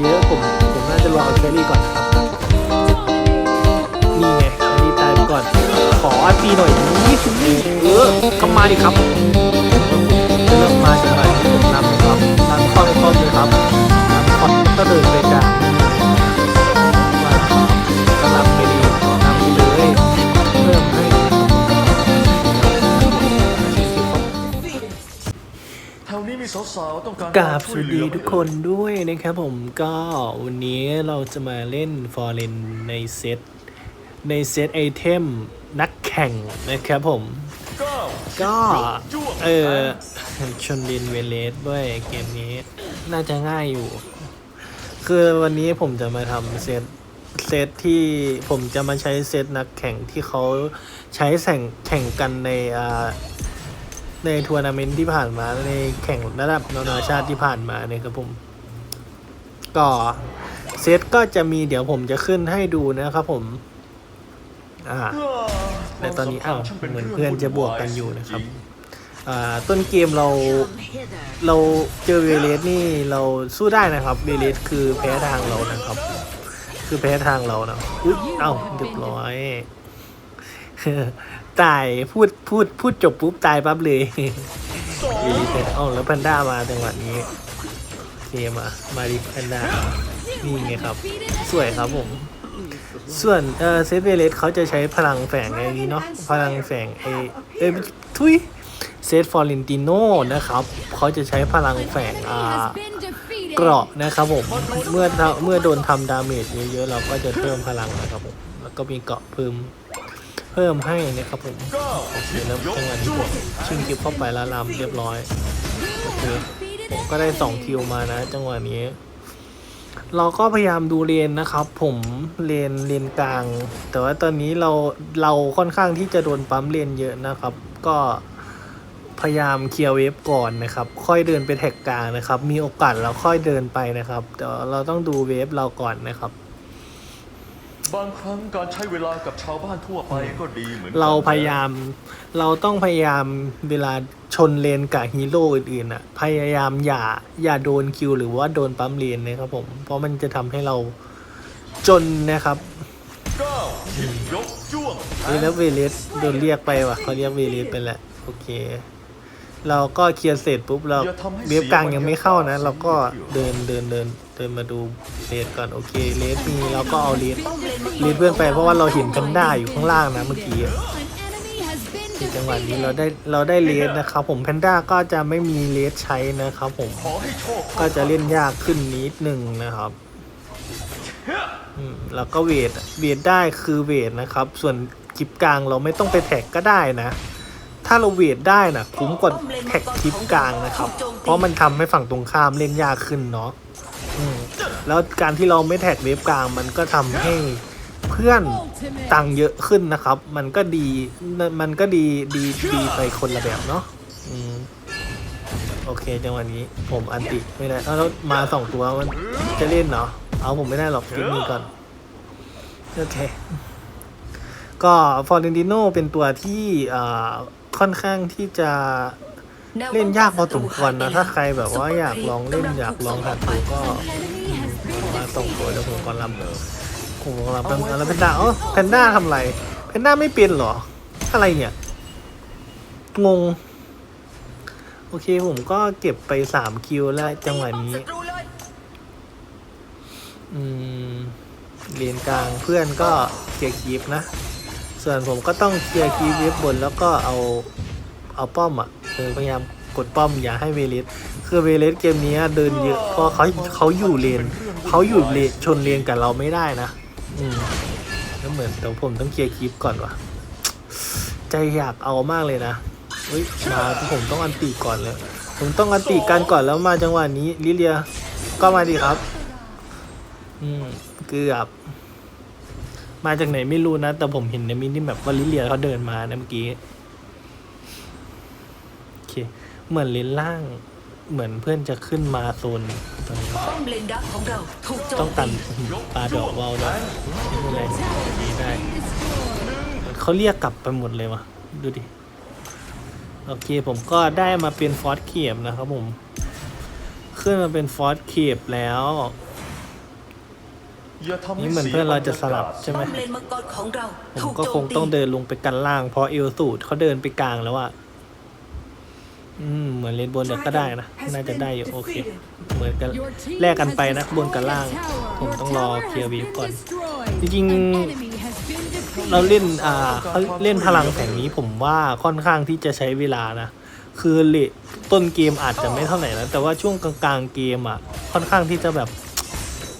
เยอะผมผมน่าจะรอเอาเชอรี่ก่อนนะครับ นี่ไงเชอรี่ตายไปก่อน ขออัปีหน่อยนี่เออก็มาดิครับเริ่มมาจังหวะที่ผมนำนะครับนำข้อในป้อมเลยครับนำคอนก็เดินไปกลาง การาบสวัสดีทุกคนด้วยนะครับผมก็วันนี้เราจะมาเล่นฟอร์เรนในเซตในเซตไอเทมนักแข่งนะครับผม ก็เออชนดินเวเลสด้วยเกมนี้น่าจะง่ายอยู่ คือวันนี้ผมจะมาทำเซตเซตที่ผมจะมาใช้เซตนักแข่งที่เขาใช้แข่งแข่งกันในอ่า ในทัวร์นาเมนต์ที่ผ่านมาในแข่งระดับนานาชาติที่ผ่านมาเนี่ยครับผมก็เซตก็จะมีเดี๋ยวผมจะขึ้นให้ดูนะครับผม อ่าแต่ตอนนี้อ้าวเหมือนเพื่อนจะบวกกันอยู่นะครับ อ่า ต้นเกมเรา เราเจอเวเลสนี่เราสู้ได้นะครับ เวเลสคือแพ้ทางเรานะครับ คือแพ้ทางเรานะอุ๊ยเอ้าเรียบร้อย ตาย พูดพูดพูดจบปุ๊บตายปั๊บเลยเวเลสเอ้าแล้วแพนด้ามาจังหวะนี้เคมามาดิแพนด้านี่ไงครับ สวยครับผม ส่วนเออเซฟเวเลสเขาจะใช้พลังแฝงไอ้นี้เนาะพลังแฝงไอเอยทุยเซตฟอร์เรนติโนนะครับเขาจะใช้พลังแฝงอ่าเกราะนะครับผมเมื่อเมื่อโดนทำดาเมจเยอะๆเราก็จะเพิ่มพลังนะครับผมแล้วก็มีเกราะเพิ่ม พิ่มให้นะครับผมเก้าโอเคแล้วจังหวะที่ผมชิงคิวเข้าไปและลำเรียบร้อยโอเคผมก็ได้สองคิวมานะ จังหวะนี้ เราก็พยายามดูเลนนะครับ ผมเลนเลนกลาง แต่ว่าตอนนี้เราเราค่อนข้างที่จะโดนปั๊มเลนเยอะนะครับ ก็พยายามเคลียร์เวฟก่อนนะครับ ค่อยเดินไปแท็กกลางนะครับ มีโอกาสเราค่อยเดินไปนะครับแต่เราต้องดูเวฟเราก่อนนะครับ บางครั้งการใช้เวลากับชาวบ้านทั่วไปก็ดีเหมือนกันเราพยายามเราต้องพยายามเวลาชนเลนกับฮีโร่อื่นๆอะพยายามอย่าอย่าโดนคิวหรือว่าโดนปั๊มเลนนะครับผมเพราะมันจะทำให้เราจนนะครับเก้าหยิบยกจ้วงเฮ้ยแล้วเวเลสโดนเรียกไปว่ะเขาเรียกเวเลสไปแล้วโอเค เราก็เคลียร์เสร็จปุ๊บเราเว็บกลางยังไม่เข้านะ เราก็เดินเดินเดินเดินมาดูเลสก่อนโอเคเลสมีเราก็เอาเลสเลสเพื่อนไปเพราะว่าเราเห็นกันได้อยู่ข้างล่างนะเมื่อกี้อะที่จังหวะนี้เราได้เราได้เลสนะครับผมแพนด้าก็จะไม่มีเลสใช้นะครับผมขอให้โชคก็จะเล่นยากขึ้นนิดหนึ่งนะครับอืมแล้วก็เวทเวทได้คือเวทนะครับ ส่วนคลิปกลางเราไม่ต้องไปแท็กก็ได้นะ ถ้าเราเวทได้นะคุ้มกว่าแท็กคลิปกลางนะครับ เพราะมันทำให้ฝั่งตรงข้ามเล่นยากขึ้นเนาะแล้วการที่เราไม่แท็กเวฟกลางมันก็ทำให้เพื่อนตังเยอะขึ้นนะครับ มันก็ดีมันก็ดีดีดีไปคนละแบบเนาะอโอเคจังหวะนี้ผมอันติไม่ได้เอาแล้วมาสองตัวมันจะเล่นเนาะเอาผมไม่ได้หรอกเก็บมือก่อนโอเคก็ฟอร์เรนติโนเป็นตัวที่อ่า ค่อนข้างที่จะเล่นยากพอสมควรนะ ถ้าใครแบบว่าอยากลองเล่นอยากลองหัดดูก็มาส่งตัวเดี๋ยวผมก่อนลำผมก่อนลำแล้วแพนด้าเออแพนด้าทำไรแพนด้าไม่เป็นหรอ อะไรเนี่ย งง โอเคผมก็เก็บไปสามคิวแล้วจังหวะนี้ อืมเลนกลางเพื่อนก็เคลียร์คีฟนะ ส่วนผมก็ต้องเคลียร์คีเว็บบนแล้วก็เอาเอาป้อมอะเออพยายามกดป้อมอย่าให้เวเลสคือเวเลสเกมนี้เดินเยอะเพราะเขาเขาอยู่เลนเขาอยู่เลนชนเลนกับเราไม่ได้นะอืมแล้วเหมือนแต่ผมต้องเคลียร์คีฟก่อนว่ะใจอยากเอามากเลยนะเฮ้ยมาผมต้องอันตีก่อนเลย ผมต้องอันตีกันก่อนแล้วมาจังหวะนี้ลิเลียก็มาดีครับ อืมเกือบ มาจากไหนไม่รู้นะ แต่ผมเห็นในมินิแบบว่าลิเลียเขาเดินมานะเมื่อกี้โอเคเหมือนเลนล่าง เหมือนเพื่อนจะขึ้นมาโซนตรงนี้ป้อมเลนดักของเราถูกโจต้อมงตัตีนปลาดอกวาวด้วยไม่เป็นไรดีได้เขาเรียกกลับไปหมดเลยวะดูดิโอเคผมก็ได้มาเป็นฟอสเคียบนะครับผม ขึ้นมาเป็นฟอสเคียบแล้ว อย่าทำให้นี่เหมือนเพื่อนเราจะสลับใช่ไหมป้อมเลนมังกรของเราผมถูกก็โจคมงตีต้องเดินลงไปกันล่าง เพราะเอลสูดเขาเดินไปกลางแล้วอะอืมเหมือนเลนบนเดี๋ยวก็ได้นะ น่าจะได้อยู่โอเค เหมือนกันแลกกันไปนะบนกับล่างผมต้องรอเคลียร์วีฟก่อนจริงๆเราเล่นอ่าเขาเล่นพลังแสงนี้ผมว่าค่อนข้างที่จะใช้เวลานะ คือเลทต้นเกมอาจจะไม่เท่าไหร่นะแต่ว่าช่วงกลางๆเกมอะค่อนข้างที่จะแบบ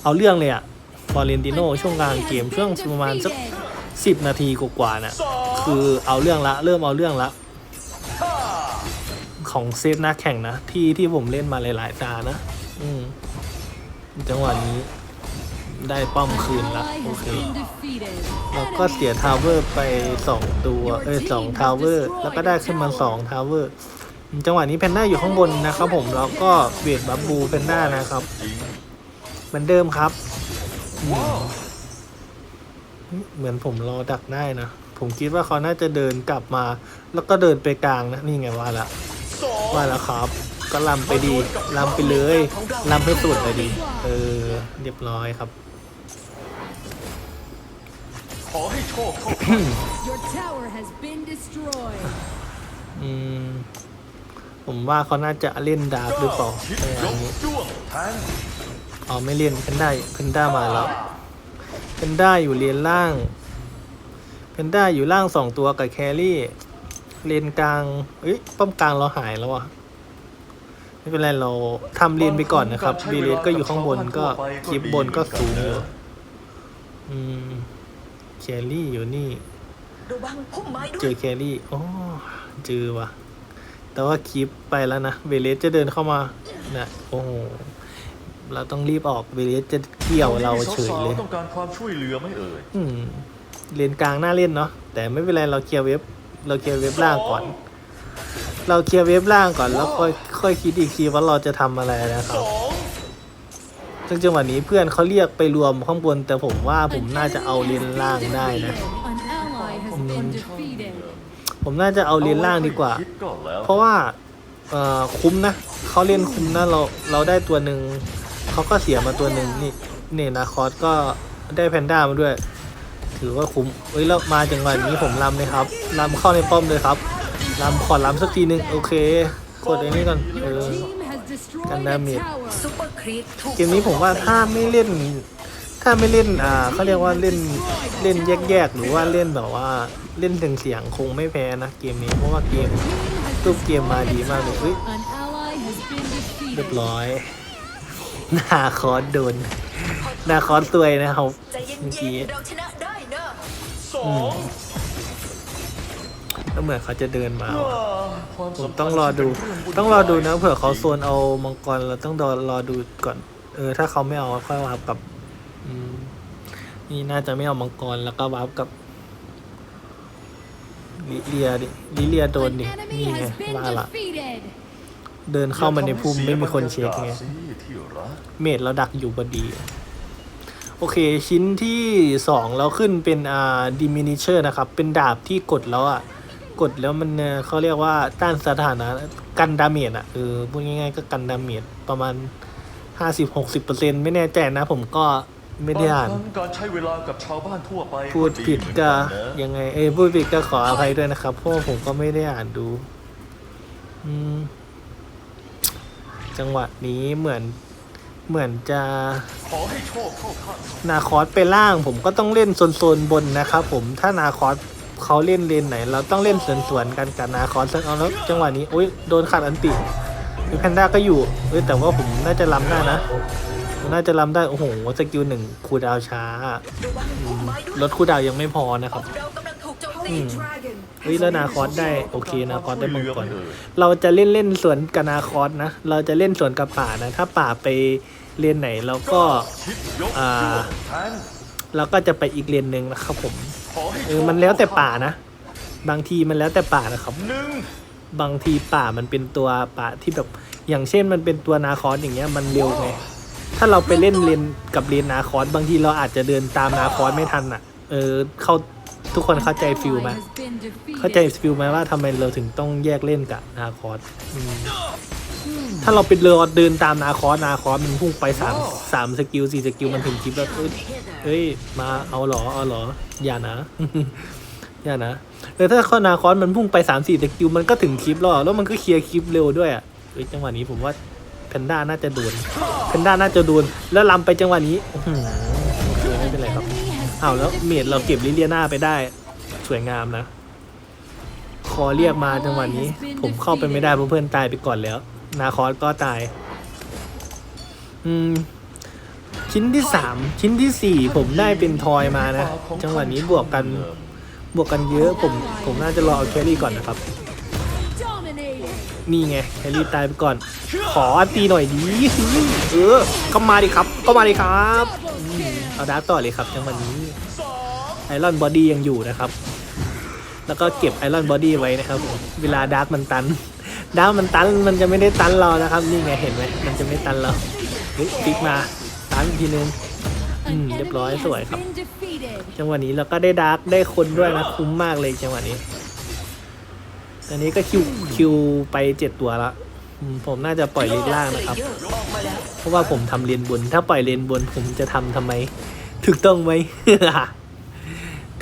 เอาเรื่องเลยอะ ฟอเรนติโนช่วงกลางเกมช่วงประมาณสักสิบนาทีกว่าๆน่ะคือเอาเรื่องละเริ่มเอาเรื่องละ ของเซตนักแข่งนะ ที่ที่ผมเล่นมาหลายๆตานะ อืมจังหวะนี้ได้ป้อมคืนละโอเคแล้วก็เสียทาวเวอร์ไปสองตัว เอ้ยสองทาวเวอร์ แล้วก็ได้ขึ้นมาสองทาวเวอร์ จังหวะนี้แพนด้าอยู่ข้างบนนะครับผม แล้วก็เวทบับบูแพนด้านะครับ เหมือนเดิมครับ เหมือนผมรอดักได้นะ ผมคิดว่าเขาน่าจะเดินกลับมา แล้วก็เดินไปกลางนะ นี่ไงว่าละว่าแล้วครับ ก็ลำไปดีลำไปเลยลำให้สุดเลยดี เออ เรียบร้อยครับ ขอให้โชคเข้าข้าง Your tower has been destroyed. อืมผมว่าเขาน่าจะเล่นดาร์กหรือเปล่าคิดในยอันกนี้จ้วงแทง อ๋อไม่เล่นเพนด้าเพนด้ามาแล้วเพนด้าอยู่เลนล่างเพนด้าอยู่ล่างสองตัวกับแครี่เลนกลางเอ้ยป้อมกลางเราหายแล้วอะไม่เป็นไรเราทำเลนไปก่อนนะครับบีเลนก็อยู่ข้างบนก็คลิปบนก็สูงอยู่อืมแครี่อยู่นี่เจอแครี่โอ้เจอว่ะแต่ว่าคลิปไปแล้วนะเวเลสจะเดินเข้ามานะโอ้โห เราต้องรีบออกเวเลสจะเกี่ยวเราเฉยเลยต้องการความช่วยเหลือไหม่เอ่ยอืมเลนกลางน่าเล่นเนาะแต่ไม่เป็นไรเราเคลียร์เว็บเราเคลียร์เว็บล่างก่อน เราเคลียร์เว็บล่างก่อนแล้วค่อยค่อยคิดอีกทีว่าเราจะทำอะไรนะครับซึ่งจังหวะนี้เพื่อนเขาเรียกไปรวมข้างบน แต่ผมว่าผมน่าจะเอาเลนล่างได้นะ An ally has been defeated. ผมน่าจะเอาเลนล่างดีกว่าคิดก่อนแล้วเพราะว่าเอ่อคุ้มนะเขาเล่นคุ้มนะเราเราได้ตัวหนึ่ง เขาก็เสียมาตัวหนึ่งนี่นี่นาคอสก็ได้แพนด้ามาด้วย ถือว่าคุ้มเอ้ยแล้วมาจังหวะนี้ผมลำเลยครับลำเข้าในป้อมเลยครับลำขอลำสักทีหนึ่งโอเคกดไอ้นี่ก่อนเออ team has destroyed Can a damage. tower. ซุปเปอร์ครีปถูกเกมนี้ผมว่าถ้าไม่เล่น ถ้าไม่เล่นอ่าเขาเรียกว่าเล่นเล่นแยกๆหรือว่าเล่นแบบว่าเล่นเสียงคงไม่แพ้นะเกมนี้เพราะว่าเกม Team has รูปเกมมาดีมากเลยเรียบร้อย หน้าคอสโดน หน้าคอสตัวยนะครับใจเย็เมื่อกี้ๆเราชนะได้นะสองก็เหมือนเขาจะเดินมาว่ะความผมสัมพันธ์ต้องรอดู ต้องรอดูนะเผื่อเขาโซนเอามังกรเราต้องรอรอดูก่อน เออ ถ้าเขาไม่เอาค่อยวาร์ปกับอืมนี่น่าจะไม่เอามังกรแล้วก็วาร์ปกับลิเลียดิลิเลียโดน An ดิ enemy นี่ไง has been ว่าละ defeated. เดินเข้ามาในภูมิไม่มีคนเช็คไงอย่าทำให้เสียบรรยากาศสิที่รักเมดเราดักอยู่พอดี โอเค ชิ้นที่สองเราขึ้นเป็นอ่าดิมินิเชอร์นะครับ เป็นดาบที่กดแล้วอะ กดแล้วมันเอ่อเขาเรียกว่าต้านสถานะกันดาเมจอะเออพูดง่ายๆก็กันดาเมจประมาณห้าสิบหกสิบเปอร์เซ็นไม่แน่ใจนะผมก็ไม่ได้อ่านบงครั้งการใช้เวลากับชาวบ้านทั่วไปพูดผิดเหมือนก็นนะยังไงเอ้ยพูดผิดก็ขออภัยด้วยนะครับเพราะว่าผมก็ไม่ได้อ่านดู อืม จังหวะนี้เหมือนเหมือนจะขอให้โชคเข้าข้างนาคอสไปล่าง ผมก็ต้องเล่นโซนๆบนนะครับผมถ้านาคอสเขาเล่นเลนไหน เราต้องเล่นสวนๆกันกับนาคอสซึ่งเอาแล้วจังหวะนี้โอ้ยโดนขัดอันติมีแพนด้าก็อยู่เอ้ยแต่ว่าผมน่าจะล้ำได้นะผมน่าจะล้ำได้โอ้โหสกิลหนึ่งคูลดาวน์ช้าระวังพุ่มไม้ด้วยลดคูลดาวน์ยังไม่พอนะครับเรากำลังถูกโจมตีอืมเฮ้ยแล้วนาคอสได้โอเคนาคอสได้มังกรช่วยเหลือไหเอ่ยเราจะเล่นเล่นสวนกับนาคอสนะ เราจะเล่นสวนกับป่านะ ถ้าป่าไปเลนไหนเราก็คิดยกอ่าจ้วงแทงเราก็จะไปอีกเลนหนึ่งนะครับผมขอให้เออมันแล้วแต่ป่านะ บางทีมันแล้วแต่ป่านะครับหนึ่งบางทีป่ามันเป็นตัวป่าที่แบบอย่างเช่นมันเป็นตัวนาคอสอย่างเงี้ยมันเร็วไงถ้าเราไปเล่นเลนกับเลนนาคอสบางทีเราอาจจะเดินตามนาคอสไม่ทันอะ เออเข้า ทุกคนเข้าใจฟิลไหมเข้าใจฟิลไหมว่าทำไมเราถึงต้องแยกเล่นกับนาคอสถ้าเราเป็นเรือเดินตามนาคอสนาคอสมันพุ่งไปสามสามสกิลสี่สกิลมันถึงคลิปแล้วเอ้ยเฮ้ยมาเอาหรอเอาหรออย่านะอย่านะเออถ้าข้อนาคอสมันพุ่งไปสามสี่สกิลมันก็ถึงคลิปแล้วอแล้วมันก็เคลียร์คลิปเร็วด้วยอะเฮ้ยจังหวะนี้ผมว่าแพนด้าน่าจะโดนแพนด้าน่าจะโดนแล้วลำไปจังหวะนี้ ครับ Enemy has อ้าวแล้วเมดเราเก็บลิเลียนาไปได้ สวยงามนะ คอเรียกมาจังหวะนี้ ผมเข้าไปไม่ได้เพราะเพื่อนตายไปก่อนแล้ว นาคอสก็ตาย อืม ชิ้นที่สามชิ้นที่สี่ผมได้เป็นทอยมานะ จังหวะนี้บวกกัน บวกกันเยอะผมผมน่าจะรอเอาแครี่ก่อนนะครับ นี่ไงแครี่ตายไปก่อน ขอตีหน่อยดีเออก็มาดิครับ ก็มาดิครับเอาดาร์ต่อเลยครับจังหวะนี้ไอรอนบอดี้ยังอยู่นะครับ แล้วก็เก็บไอรอนบอดี้ไว้นะครับผมเวลาดาร์กมันตัน ดาร์กมันตันมันจะไม่ได้ตันเรานะครับ นี่ไงเห็นไหมมันจะไม่ตันเราเฮ้ยพลิกมาตันอีกทีนึง An Hmm, enemy เรียบร้อยสวยครับ จังหวะนี้เราก็ได้ดาร์กได้คนด้วยนะคุ้มมากเลยจังหวะนี้ อันนี้ก็คิวคิวไปเจ็ดตัวละผมน่าจะปล่อยเลนล่างนะครับ เพราะว่าผมทำเลนบน ถ้าปล่อยเลนบนผมจะทำทำไม ถูกต้องไหม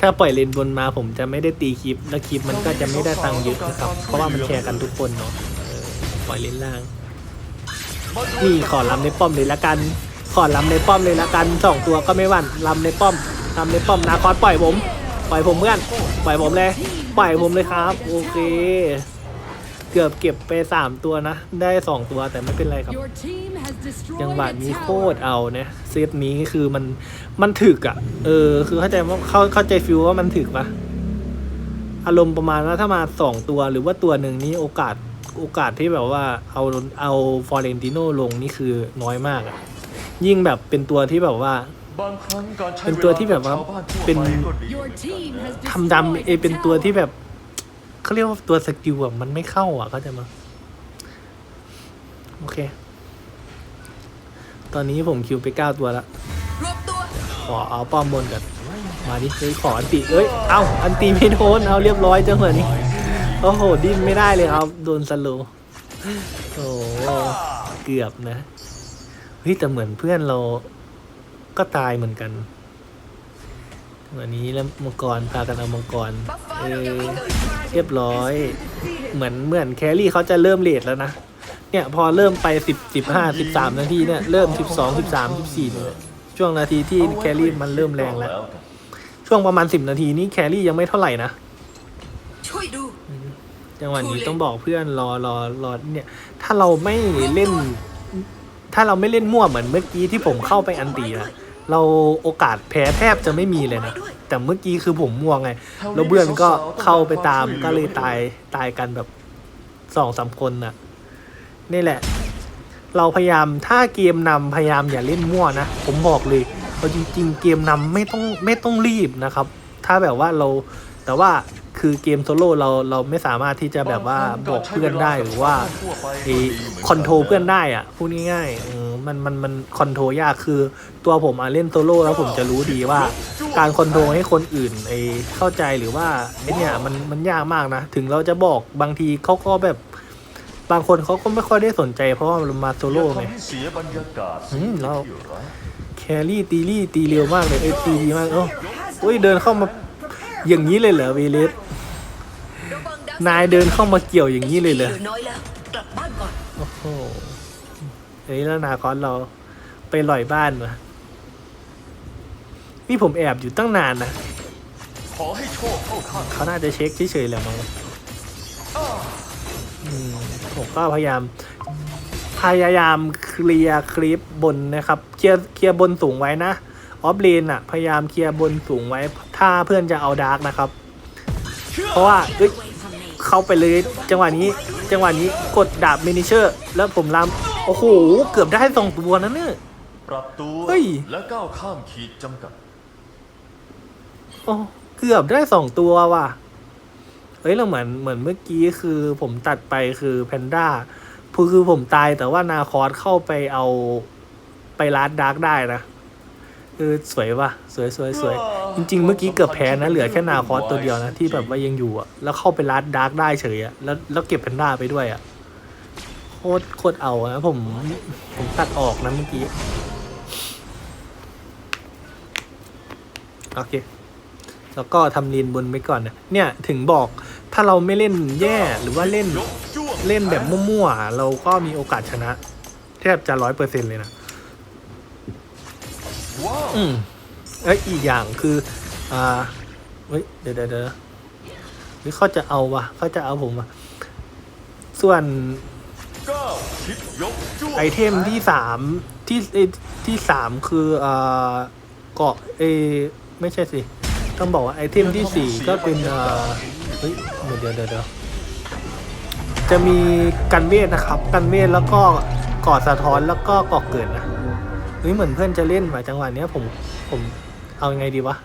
ถ้าปล่อยเลนบนมาผมจะไม่ได้ตีคลิป แล้วคลิปมันก็จะไม่ได้ตังค์เยอะนะครับ เพราะว่ามันแชร์กันทุกคนเนาะปล่อยเลนล่าง นี่ขอลำในป้อมเลยละกัน ขอลำในป้อมเลยละกันสองตัวก็ไม่หวั่นลำในป้อมลำในป้อมนาคอสปล่อยผม ปล่อยผมเพื่อน ปล่อยผมเลย ปล่อยผมเลยครับ โอเค เกือบเก็บไปสามตัวนะ ได้สองตัวแต่ไม่เป็นไรครับ Your team has destroyed จังหวะ a นี้โค tower. ตรเอาเนี่ยเซตนี้คือมันมันถึกอะ่ะ เออ คือเข้าใจว่าเข้าเข้าใจฟิลว่ามันถึกปะอารมณ์ประมาณว่าถ้ามาสองตัวหรือว่าตัวหนึ่งนี้โอกาสโอกาสที่แบบว่าเอาเอาฟอเรนติโนลงนี่คือน้อยมากอะยิ่งแบบเป็นตัวที่แบบว่า บางครั้งการใช้เป็นตัวที่แบบว่าชบ้นทั่วเป็นไปก็ดี Your team has ทำดำ destroyed เอ a เป็นตัว tower. ที่แบบเขาเรียกว่าตัวสกิลอะมันไม่เข้าอะเขาใจะมาโอเค ตอนนี้ผมคิวไปเก้าตัวละรวบตัวขอเอาป้อมบนก่อนมาดิเฮ้ยขออันติเอ้ย เอ้าอันติไม่โดน เอาเรียบร้อยจังเหวะนี้ โอ้โห ดิ้นไม่ได้เลยครับโดนสโลว์โอ้โหเกือบนะ เฮ้ยแต่เหมือนเพื่อนเรา ก็ตายเหมือนกันวันนี้แล้วมังกรพากันเอามังกรบัฟฟ้าเอเรายังอไม่เกิดมาเรียบร้อย เหมือนเหมือนแครี่เขาจะเริ่มเลทแล้วนะ เนี่ยพอเริ่มไปสิบสิบห้าสิบสามนาทีเนี่ยเริ่มสิบสองสิบสามสิบสี่เนี่ยช่วงนาทีที่แครี่มันเริ่มแรงแล้ว ช่วงประมาณสิบนาทีนี้แครี่ยังไม่เท่าไหร่นะช่วยดูจังหวะนี้ต้องบอกเพื่อนรอรอรอเนี่ย ถ้าเราไม่เล่น ถ้าเราไม่เล่นมั่วเหมือนเมื่อกี้ที่ผมเข้าไปอันตีนะ เราโอกาสแพ้แทบจะไม่มีเลยนะ แต่เมื่อกี้คือผมมั่วไง แล้วเพื่อนก็เข้าไปตามก็เลยตายตายกันแบบสองสามคนน่ะ นี่แหละ เราพยายามถ้าเกมนำพยายามอย่าเล่นมั่วนะ ผมบอกเลยเอาจริงๆเกมนำไม่ต้องไม่ต้องรีบนะครับ ถ้าแบบว่าเราแต่ว่าคือเกมโซโล่เราเราไม่สามารถที่จะแบบว่าบอกเพื่อนได้หรือว่าไอคอนโทรลเพื่อนได้อะพูดง่ายๆเออ มันมันมันคอนโทรยากคือตัวผมอะเล่นโซโล่แล้วผมจะรู้ดีว่า การคอนโทรให้คนอื่นไอเข้าใจหรือว่าไอเนี่ยมันมันยากมากนะ ถึงเราจะบอกบางทีเขาก็แบบ บางคนเขาก็ไม่ค่อยได้สนใจ เพราะว่ามันมาโซโล่ไงทำให้เสียบรรยากาศอืมเราแครี่ตีรี่ตีเร็วมากเลยเอ้ตีดีมากโอ้อุ้ยเดินเข้ามาอย่างนี้เลยเหรอเวเลสนายเดินเข้ามาเกี่ยวอย่างนี้เลยเหรอหลือน้อยแล้วกลับบ้านก่อนโอ้โห เฮ้ยแล้วนาคอนเราไปลอยบ้านมา นี่ผมแอบอยู่ตั้งนานนะขอให้โชคเข้าข้างเขาน่าจะเช็คเฉยๆแหละมั้งอืมผมก็พยายาม พยายามเคลียร์คลิปบนนะครับเคลียร์เคลียร์บนสูงไว้นะออฟเลนอะพยายามเคลียร์บนสูงไว้ ถ้าเพื่อนจะเอาดาร์กนะครับ เพราะว่าเอ้ยเข้าไปเลยจังหวะนี้จังหวะนี้กดดาบมินิเชอร์ แล้วผมลำ โอ้โห เกือบได้สองตัวนะเนี่ย ปรับตัวเฮ้ย และก้าวข้ามขีดจำกัด โอ้เกือบได้สองตัวว่ะ เฮ้ยเราเหมือนเหมือนเมื่อกี้คือผมตัดไปคือแพนด้าคือคือผมตายแต่ว่านาคอสเข้าไปเอาไปลาดดาร์กได้นะเออสวยว่ะสวยสวยสวยจริง ๆ เมื่อกี้เกือบแพ้นะเหลือแค่นาคอสตัวเดียวนะที่แบบว่ายังอยู่อะแล้วเข้าไปลาดดาร์กได้เฉยอะแล้วแล้วเก็บแพนด้าไปด้วยอะ โคตรโคตรเอานะผม ผมตัดออกนะเมื่อกี้ โอเค แล้วก็ทำลีนบนไปก่อนนะเนี่ยถึงบอกถ้าเราไม่เล่นแย่หรือว่าเล่นเล่นแบบมั่วๆ เราก็มีโอกาสชนะ แทบจะร้อยเปอร์เซ็นเลยนะ อืมเอ้ยอีกอย่างคือ อ่าเฮ้ยเดี๋ยวเดี๋ยวเดี๋ยวเขาจะเอาวะเขาจะเอาผมวะส่วน เก้าคิดยกจ้วงไอเทมที่สามที่เอ้ยที่สามคืออ่าเกาะเอยไม่ใช่สิ ต้องบอกว่าไอเทมที่สี่ก็เป็นอ่าเฮ้ยเดี๋ยวเดี๋ยวเดี๋ยวจะมีกันเวทนะครับ กันเวทแล้วก็กอดสะท้อนแล้วก็กอเกิดนะเฮ้ยเหมือนเพื่อนจะเล่นมาจังหวะเนี้ยผมผมเอายังไงดีวะ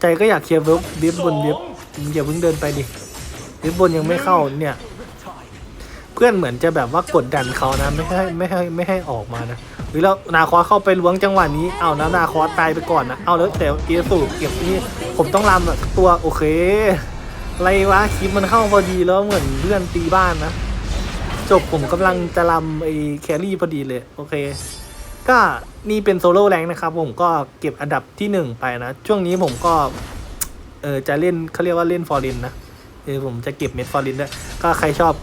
ใจก็อยากเคลียร์เว็บเว็บบนเว็บอย่าเพิ่งเดินไปดิเว็บบนยังไม่เข้าเนี่ย พื่อนเหมือนจะแบบว่ากดดันเขานะไม่ให้ไม่ให้ไม่ให้ออกมานะหรือแล้วนาคอสเข้าไปล้วงจังหวะนี้เอานะนาคอสตายไปก่อนนะเอาแล้วแต่เอสูเก็บนี่ผมต้องรำแบบตัวโอเคอะไรวะคลิปมันเข้าพอดีแล้วเหมือนเพื่อนตีบ้านนะ จบผมกำลังจะรำไอ้แครี่พอดีเลยโอเค ก็นี่เป็นโซโล่แรงนะครับ ผมก็เก็บอันดับที่หนึ่งไปนะ ช่วงนี้ผมก็เออจะเล่นเขาเรียกว่าเล่นฟอร์เรนนะเออผมจะเก็บเม็ดฟอร์เรนด้วยก็ใครชอบก็